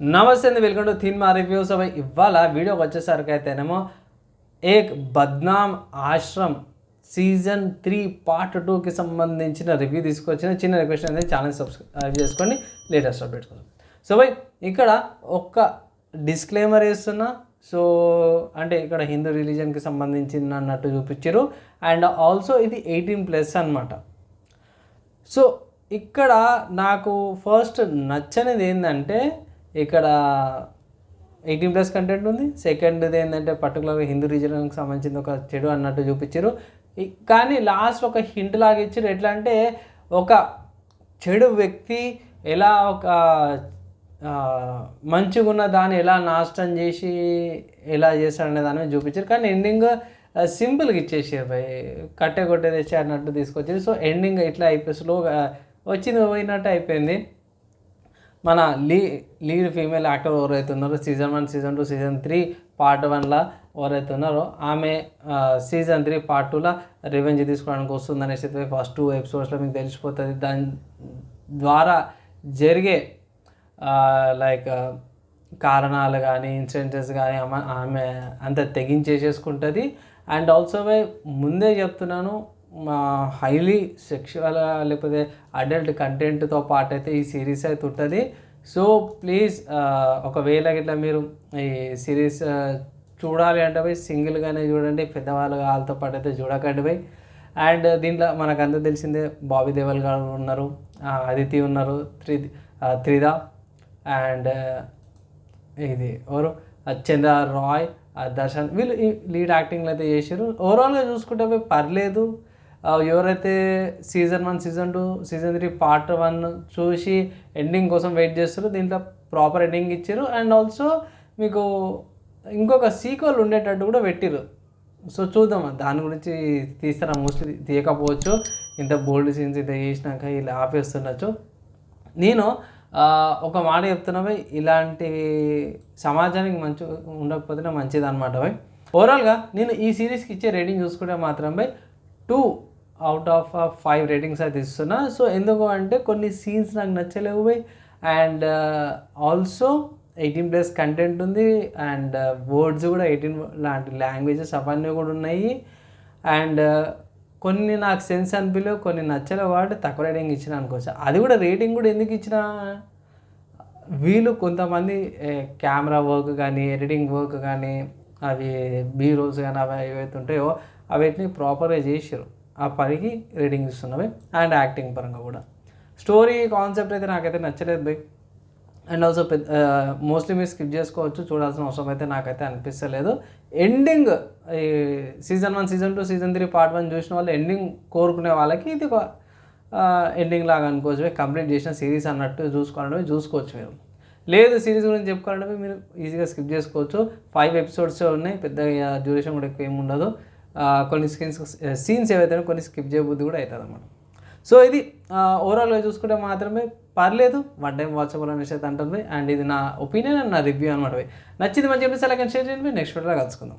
నమస్తే అండి welcome to థీన్ మా రివ్యూస్ అవి ఇవాళ వీడియోకి వచ్చేసరికి అయితేనేమో Ek Badnaam Aashram season three part టూకి సంబంధించిన రివ్యూ తీసుకొచ్చిన చిన్న రిక్వెస్ట్ అనేది ఛానల్ సబ్స్క్రైబ్ చేసుకోండి లేటెస్ట్ అప్డేట్ కోసం. సో బై ఇక్కడ ఒక్క డిస్క్లైమర్ వేస్తున్నా. సో అంటే ఇక్కడ హిందూ రిలీజన్కి సంబంధించిన అన్నట్టు చూపించారు. అండ్ ఆల్సో ఇది ఎయిటీన్ ప్లస్ అనమాట సో ఇక్కడ నాకు ఫస్ట్ నచ్చనిది ఏంటంటే ఇక్కడ ఎయిటీన్ ప్లస్ కంటెంట్ ఉంది. సెకండ్ది ఏంటంటే పర్టికులర్గా హిందూ రీజన్కి సంబంధించిన ఒక చెడు అన్నట్టు చూపించారు. కానీ లాస్ట్ ఒక హింట్ లాగా ఇచ్చారు. ఎట్లా అంటే ఒక చెడు వ్యక్తి ఎలా ఒక మంచిగా ఉన్న దాన్ని ఎలా నాశనం చేసి ఎలా చేస్తాడనే దాని మీద చూపించారు. కానీ ఎండింగ్ సింపుల్గా ఇచ్చేసారు భయ్. కట్టె కొట్టే తెచ్చి అన్నట్టు తీసుకొచ్చారు. సో ఎండింగ్ ఇట్లా అయిపోయి స్లోగా వచ్చింది పోయినట్టు అయిపోయింది. మన లీ లీడ్ ఫీమేల్ యాక్టర్ ఎవరైతే ఉన్నారో season one season two season three part వన్లో ఎవరైతే ఉన్నారో ఆమె సీజన్ త్రీ పార్ట్ టూలో రివెంజ్ తీసుకోవడానికి వస్తుంది అనేసి ఫస్ట్ టూ ఎపిసోడ్స్లో మీకు తెలిసిపోతుంది. దాని ద్వారా జరిగే లైక్ కారణాలు కానీ ఇన్సిడెంట్స్ కానీ ఆమె ఆమె అంత తెగించేసేసుకుంటుంది. అండ్ ఆల్సో ముందే చెప్తున్నాను హైలీ సెక్షువల్ లేకపోతే అడల్ట్ కంటెంట్తో పాటు అయితే ఈ సిరీస్ అయితే ఉంటుంది. సో ప్లీజ్ ఒకవేళ ఇట్లా మీరు ఈ సిరీస్ చూడాలి అంటే పోయి సింగిల్గానే చూడండి పెద్దవాళ్ళు వాళ్ళతో పాటు అయితే చూడకండి పోయి. అండ్ దీంట్లో మనకు తెలిసిందే బాబీ దేవల్ గారు ఉన్నారు అదితి ఉన్నారు త్రి త్రిద అండ్ ఇది ఎవరు? చంద్ర రాయ్ దర్శన్ వీళ్ళు ఈ లీడ్ యాక్టింగ్లు అయితే చేశారు ఓవరాల్గా చూసుకుంటే పోయి పర్లేదు. ఎవరైతే season one season two season three part one చూసి ఎండింగ్ కోసం వెయిట్ చేస్తారో దీంట్లో ప్రాపర్ ఎండింగ్ ఇచ్చారు. అండ్ ఆల్సో మీకు ఇంకొక సీక్వెల్ ఉండేటట్టు కూడా పెట్టిరు సో చూద్దాం దాని గురించి తీస్తారా? మోస్ట్లీ తీయకపోవచ్చు. ఇంత బోల్డ్ సీన్స్ ఇంత చేసినాక ఇలా ఆపేస్తుండొచ్చు. నేను ఒక మాట చెప్తున్నా ఇలాంటి సమాజానికి మంచి ఉండకపోతేనే మంచిది అనమాట ఓవరాల్గా నేను ఈ సిరీస్కి ఇచ్చే రేటింగ్ చూసుకుంటే మాత్రం by two out of five ratings అయితే ఇస్తున్నా సో ఎందుకు అంటే కొన్ని సీన్స్ నాకు నచ్చలేవు and also eighteen plus content ఉంది. అండ్ వర్డ్స్ uh, కూడా ఎయిటీన్ లాంటి లాంగ్వేజెస్ అవన్నీ కూడా ఉన్నాయి. అండ్ uh, కొన్ని నాకు సెన్స్ అనిపించలేవు కొన్ని నచ్చలే. వాటి తక్కువ రేటింగ్ ఇచ్చిన అనుకోవచ్చు. అది కూడా రేటింగ్ కూడా ఎందుకు ఇచ్చిన? వీళ్ళు కొంతమంది కెమెరా వర్క్ కానీ ఎడిటింగ్ వర్క్ కానీ అవి బీ రోల్స్ కానీ అవి ఏవైతే ఉంటాయో అవిటిని ప్రాపర్గా చేసారు ఆ పనికి రేటింగ్ ఇస్తున్నవి అండ్ యాక్టింగ్ పరంగా కూడా. స్టోరీ కాన్సెప్ట్ అయితే నాకైతే నచ్చలేదు బై అండ్ ఆల్సో పెద్ద మోస్ట్లీ మీరు స్కిప్ చేసుకోవచ్చు చూడాల్సిన అవసరం అయితే నాకైతే అనిపిస్తలేదు. ఎండింగ్ ఈ season one season two season three part one చూసిన వాళ్ళు ఎండింగ్ కోరుకునే వాళ్ళకి ఇది ఒక ఎండింగ్ లాగా అనుకోవచ్చు కంప్లీట్ చేసిన సిరీస్ అన్నట్టు చూసుకోవాలంటే చూసుకోవచ్చు మీరు. లేదు సిరీస్ గురించి చెప్పుకోవాలంటే మీరు ఈజీగా స్కిప్ చేసుకోవచ్చు. ఫైవ్ ఎపిసోడ్స్ ఉన్నాయి పెద్ద డ్యూరేషన్ కూడా ఎక్కువ ఏమి ఉండదు. కొన్ని స్కిన్స్ సీన్స్ ఏవైతే కొన్ని స్కిప్ చేయబుద్ధి కూడా అవుతుంది అన్నమాట సో ఇది ఓవరాల్గా చూసుకుంటే మాత్రమే పర్లేదు వన్ టైం వాచబుల్ అనేసి అయితే అంటుంది. అండ్ ఇది నా ఒపీనియన్ అండ్ నా రివ్యూ అనమాట నచ్చింది మంచి చెప్పేసి అలాగే షేర్ చేయండి. నెక్స్ట్ వీడియోలో కలుసుకుందాం.